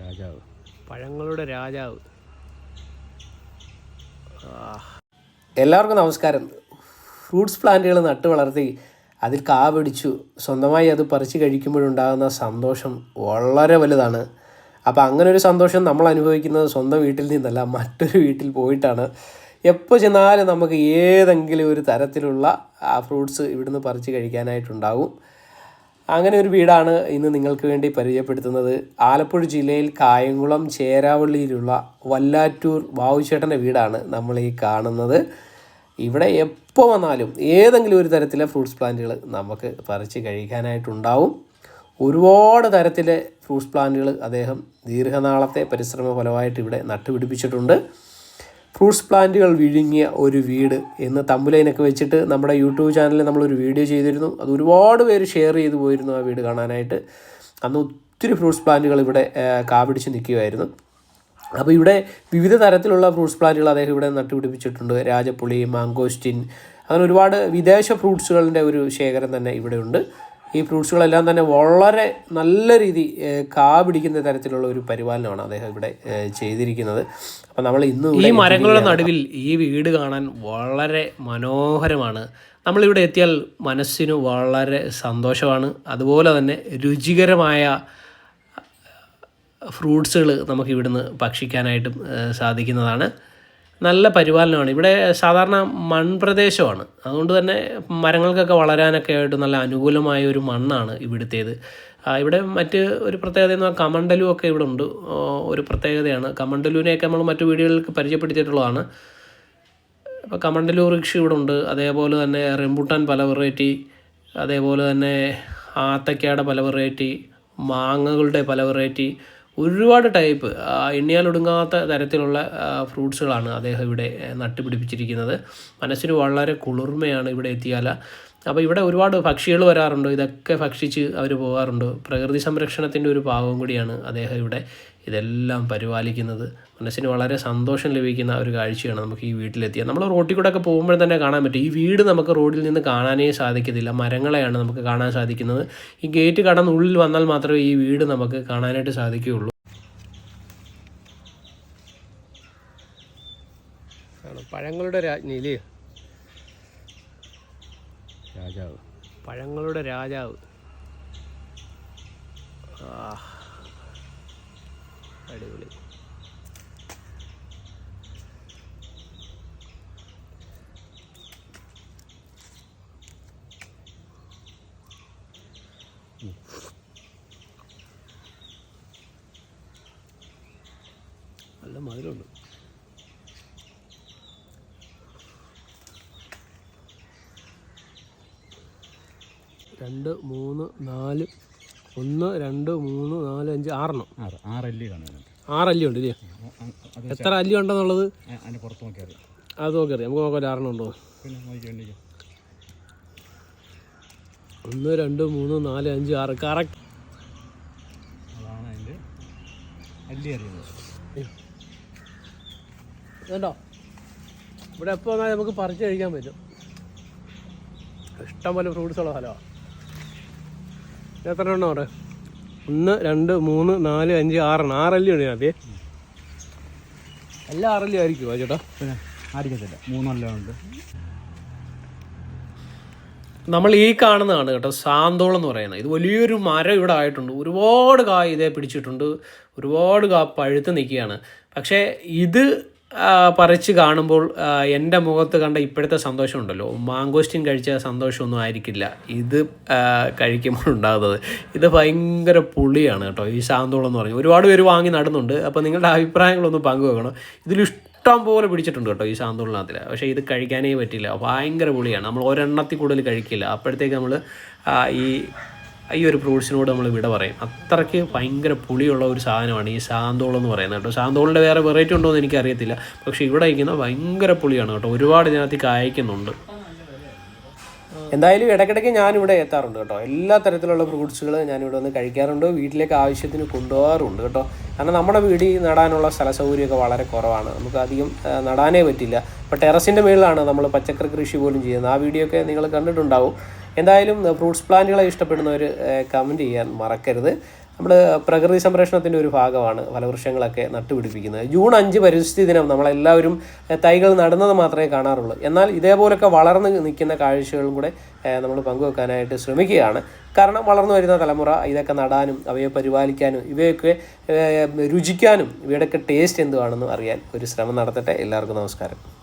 രാജാവ്. പഴങ്ങളുടെ രാജാവ്. എല്ലാവർക്കും നമസ്കാരം. ഫ്രൂട്ട്സ് പ്ലാന്റുകൾ നട്ടു വളർത്തി അതിൽ കാവടിച്ചു സ്വന്തമായി അത് പറിച്ച് കഴിക്കുമ്പോഴുണ്ടാകുന്ന സന്തോഷം വളരെ വലുതാണ്. അപ്പോൾ അങ്ങനെ ഒരു സന്തോഷം നമ്മൾ അനുഭവിക്കുന്നത് സ്വന്തം വീട്ടിൽ നിന്നല്ല മറ്റൊരു വീട്ടിൽ പോയിട്ടാണ്. എപ്പോൾ ചെന്നാലും നമുക്ക് ഏതെങ്കിലും ഒരു തരത്തിലുള്ള ആ ഫ്രൂട്ട്സ് ഇവിടുന്ന് പറിച്ച് കഴിക്കാനായിട്ടുണ്ടാവും അങ്ങനെ ഒരു വീടാണ് ഇന്ന് നിങ്ങൾക്ക് വേണ്ടി പരിചയപ്പെടുത്തുന്നത്. ആലപ്പുഴ ജില്ലയിൽ കായംകുളം ചേരാവള്ളിയിലുള്ള വല്ലാറ്റൂർ ബാബുചേട്ടന്റെ വീടാണ് നമ്മൾ ഈ കാണുന്നത്. ഇവിടെ എപ്പോൾ വന്നാലും ഏതെങ്കിലും ഒരു തരത്തിലെ ഫ്രൂട്ട്സ് പ്ലാന്റുകൾ നമുക്ക് പറിച്ച് കഴിക്കാനായിട്ടുണ്ടാവും. ഒരുപാട് തരത്തിലെ ഫ്രൂട്ട്സ് പ്ലാന്റുകൾ അദ്ദേഹം ദീർഘനാളത്തെ പരിശ്രമ ഫലമായിട്ട് ഇവിടെ നട്ടുപിടിപ്പിച്ചിട്ടുണ്ട്. ഫ്രൂട്ട്സ് പ്ലാന്റുകൾ വിഴുങ്ങിയ ഒരു വീട് എന്ന് തമ്പുലൈനൊക്കെ വെച്ചിട്ട് നമ്മുടെ യൂട്യൂബ് ചാനലിൽ നമ്മളൊരു വീഡിയോ ചെയ്തിരുന്നു. അത് ഒരുപാട് പേര് ഷെയർ ചെയ്തു പോയിരുന്നു ആ വീട് കാണാനായിട്ട്. അന്ന് ഒത്തിരി ഫ്രൂട്ട്സ് പ്ലാന്റുകൾ ഇവിടെ കാപിടിച്ച് നിൽക്കുമായിരുന്നു അപ്പോൾ ഇവിടെ വിവിധ തരത്തിലുള്ള ഫ്രൂട്ട്സ് പ്ലാന്റുകൾ അദ്ദേഹം ഇവിടെ നട്ടുപിടിപ്പിച്ചിട്ടുണ്ട്. രാജപ്പുളി മാങ്കോസ്റ്റിൻ അങ്ങനെ ഒരുപാട് വിദേശ ഫ്രൂട്ട്സുകളുടെ ഒരു ശേഖരം തന്നെ ഇവിടെയുണ്ട്. ഈ ഫ്രൂട്ട്സുകളെല്ലാം തന്നെ വളരെ നല്ല രീതി കാ പിടിക്കുന്ന തരത്തിലുള്ള ഒരു പരിപാലനമാണ് അദ്ദേഹം ഇവിടെ ചെയ്തിരിക്കുന്നത്. അപ്പം നമ്മൾ ഇന്ന് ഈ മരങ്ങളുടെ നടുവിൽ ഈ വീട് കാണാൻ വളരെ മനോഹരമാണ്. നമ്മളിവിടെ എത്തിയാൽ മനസ്സിന് വളരെ സന്തോഷമാണ്. അതുപോലെ തന്നെ രുചികരമായ ഫ്രൂട്ട്സുകൾ നമുക്ക് ഇവിടുന്ന് ഭക്ഷിക്കാനായിട്ടും സാധിക്കുന്നതാണ്. നല്ല പരിപാലനമാണ്. ഇവിടെ സാധാരണ മൺപ്രദേശമാണ്. അതുകൊണ്ട് തന്നെ മരങ്ങൾക്കൊക്കെ വളരാനൊക്കെ ആയിട്ട് നല്ല അനുകൂലമായ ഒരു മണ്ണാണ് ഇവിടുത്തേത്. ഇവിടെ മറ്റ് ഒരു പ്രത്യേകത എന്ന് പറഞ്ഞാൽ കമണ്ടലു ഒക്കെ ഇവിടെ ഉണ്ട്. ഒരു പ്രത്യേകതയാണ്. കമണ്ടലുവിനെയൊക്കെ നമ്മൾ മറ്റു വീടുകളിൽ പരിചയപ്പെടുത്തിയിട്ടുള്ളതാണ്. ഇപ്പോൾ കമണ്ടലു വൃക്ഷ ഇവിടെ ഉണ്ട്. അതേപോലെ തന്നെ റെമ്പുട്ടാൻ പല വെറൈറ്റി അതേപോലെ തന്നെ ആത്തക്കയുടെ പല വെറൈറ്റി മാങ്ങകളുടെ പല വെറൈറ്റി ഒരുപാട് ടൈപ്പ് എണ്ണിയാലൊടുങ്ങാത്ത തരത്തിലുള്ള ഫ്രൂട്ട്സുകളാണ് അദ്ദേഹം ഇവിടെ നട്ടുപിടിപ്പിച്ചിരിക്കുന്നത്. മനസ്സിന് വളരെ കുളിർമയാണ് ഇവിടെ എത്തിയാൽ അപ്പോൾ ഇവിടെ ഒരുപാട് പക്ഷികൾ വരാറുണ്ട്. ഇതൊക്കെ ഭക്ഷിച്ച് അവർ പോകാറുണ്ട് പ്രകൃതി സംരക്ഷണത്തിന്റെ ഒരു ഭാഗം കൂടിയാണ് അദ്ദേഹം ഇവിടെ ഇതെല്ലാം പരിപാലിക്കുന്നത്. മനസ്സിന് വളരെ സന്തോഷം ലഭിക്കുന്ന ഒരു കാഴ്ചയാണ് നമുക്ക് ഈ വീട്ടിലെത്തിയത് നമ്മൾ റോട്ടിൽ കൂടെ ഒക്കെ പോകുമ്പോൾ തന്നെ കാണാൻ പറ്റും. ഈ വീട് നമുക്ക് റോഡിൽ നിന്ന് കാണാനേ സാധിക്കത്തില്ല. മരങ്ങളെയാണ് നമുക്ക് കാണാൻ സാധിക്കുന്നത്. ഈ ഗേറ്റ് കടന്ന് ഉള്ളിൽ വന്നാൽ മാത്രമേ ഈ വീട് നമുക്ക് കാണാനായിട്ട് സാധിക്കുകയുള്ളൂ. പഴങ്ങളുടെ രാജ്ഞിയിൽ രാജാവ്. പഴങ്ങളുടെ രാജാവ്. അടിപൊളി. നല്ല മധുരമുണ്ട്. രണ്ട് മൂന്ന് നാല് ഒന്ന് രണ്ട് മൂന്ന് നാല് അഞ്ച് ആറെണ്ണം. ആറ്. അല്ലി ഉണ്ട് ഇല്ലേ? എത്ര അല്ലി ഉണ്ടെന്നുള്ളത്? അതിന്റെ പുറത്ത് നോക്കി അറിയാം. അത് നോക്കിയറിയാം. നമുക്ക് നോക്കാം ആറെണ്ണം ഉണ്ടോ? ഒന്ന് രണ്ട് മൂന്ന് നാല് അഞ്ച് ആറ്. കറക്റ്റ് അതാണ് അതിന്റെ അല്ലി അറിയുന്നത്. കേട്ടോ ഇവിടെ എപ്പോൾ വന്നാലും നമുക്ക് പറിച്ച് കഴിക്കാൻ പറ്റും. ഇഷ്ടംപോലെ ഫ്രൂട്ട്സ് ഉള്ള സ്ഥലമാണ് എത്ര എണ്ണം അവിടെ? ഒന്ന് രണ്ട് മൂന്ന് നാല് അഞ്ച് ആറെണ്ണം ആറല്ലി ഉണ്ട് ഞാൻ. എല്ലാ ആറല്ലി ആയിരിക്കുമോ ചേട്ടാ? ആയിരിക്കത്തില്ല. മൂന്നെല്ലാം ഉണ്ട്. നമ്മൾ ഈ കാണുന്നതാണ് കേട്ടോ സാന്തോളം എന്ന് പറയുന്നത്. ഇത് വലിയൊരു മരം ഇവിടെ ആയിട്ടുണ്ട്. ഒരുപാട് കായ ഇതേ പിടിച്ചിട്ടുണ്ട്. ഒരുപാട് കാ പഴുത്ത് നിൽക്കുകയാണ്. പക്ഷേ ഇത് പറിച്ച് കാണുമ്പോൾ എന്റെ മുഖത്ത് കണ്ട ഇപ്പോഴത്തെ സന്തോഷമുണ്ടല്ലോ. മാങ്കോസ്റ്റിൻ കഴിച്ച സന്തോഷമൊന്നും ആയിരിക്കില്ല. ഇത് കഴിക്കുമ്പോൾ ഉണ്ടാകുന്നത്. ഇത് ഭയങ്കര പുളിയാണ് കേട്ടോ ഈ സാന്തോളം എന്ന് പറഞ്ഞു ഒരുപാട് പേര് വാങ്ങി നടന്നുണ്ട്. അപ്പോൾ നിങ്ങളുടെ അഭിപ്രായങ്ങളൊന്ന് പങ്കുവെക്കണം. ഇതിൽ ഇഷ്ടം പോലെ പിടിച്ചിട്ടുണ്ട് കേട്ടോ ഈ സാന്തോളനത്തിൽ പക്ഷേ ഇത് കഴിക്കാനേ പറ്റില്ല. ഭയങ്കര പുളിയാണ്. നമ്മൾ ഒരെണ്ണത്തിൽ കൂടുതൽ കഴിക്കില്ല. അപ്പോഴത്തേക്ക് നമ്മൾ ഈ ഈ ഒരു ഫ്രൂട്ട്സിനോട് നമ്മൾ വിട പറയും. അത്രയ്ക്ക് ഭയങ്കര പുളിയുള്ള ഒരു സാധനമാണ് ഈ സാന്തോളം എന്ന് പറയുന്നത് കേട്ടോ. സാന്തോളിന്റെ വേറെ വെറൈറ്റി ഉണ്ടോ എന്ന് എനിക്കറിയത്തില്ല. പക്ഷേ ഇവിടെ ഇരിക്കുന്ന ഭയങ്കര പുളിയാണ് കേട്ടോ. ഒരുപാട് ഇതിനകത്ത് കായ്ക്കുന്നുണ്ട്. എന്തായാലും ഇടയ്ക്കിടയ്ക്ക് ഞാനിവിടെ എത്താറുണ്ട് കേട്ടോ. എല്ലാ തരത്തിലുള്ള ഫ്രൂട്ട്സുകൾ ഞാനിവിടെ വന്ന് കഴിക്കാറുണ്ട്. വീട്ടിലേക്ക് ആവശ്യത്തിന് കൊണ്ടുപോകാറുണ്ട് കേട്ടോ. കാരണം നമ്മുടെ വീടി നടാനുള്ള സ്ഥല സൗകര്യമൊക്കെ വളരെ കുറവാണ്. നമുക്ക് അധികം നടാനേ പറ്റില്ല. ഇപ്പോൾ ടെറസിന്റെ മുകളിലാണ് നമ്മൾ പച്ചക്കറി കൃഷി പോലും ചെയ്യുന്നത്. ആ വീഡിയോ ഒക്കെ നിങ്ങൾ കണ്ടിട്ടുണ്ടാവും. എന്തായാലും ഫ്രൂട്ട്സ് പ്ലാന്റുകളെ ഇഷ്ടപ്പെടുന്നവർ കമന്റ് ചെയ്യാൻ മറക്കരുത്. നമ്മൾ പ്രകൃതി സംരക്ഷണത്തിന്റെ ഒരു ഭാഗമാണ് ഫലവൃക്ഷങ്ങളൊക്കെ നട്ടുപിടിപ്പിക്കുന്നത്. ജൂൺ അഞ്ച് പരിസ്ഥിതി ദിനം നമ്മളെല്ലാവരും തൈകൾ നടുന്നത് മാത്രമേ കാണാറുള്ളൂ. എന്നാൽ ഇതേപോലൊക്കെ വളർന്ന് നിൽക്കുന്ന കാഴ്ചകളും കൂടെ നമ്മൾ പങ്കുവെക്കാനായിട്ട് ശ്രമിക്കുകയാണ്. കാരണം വളർന്നു വരുന്ന തലമുറ ഇതൊക്കെ നടാനും അവയെ പരിപാലിക്കാനും ഇവയൊക്കെ രുചിക്കാനും ഇവയുടെയൊക്കെ ടേസ്റ്റ് എന്തുവാണെന്നും അറിയാൻ ഒരു ശ്രമം നടത്തട്ടെ. എല്ലാവർക്കും നമസ്കാരം.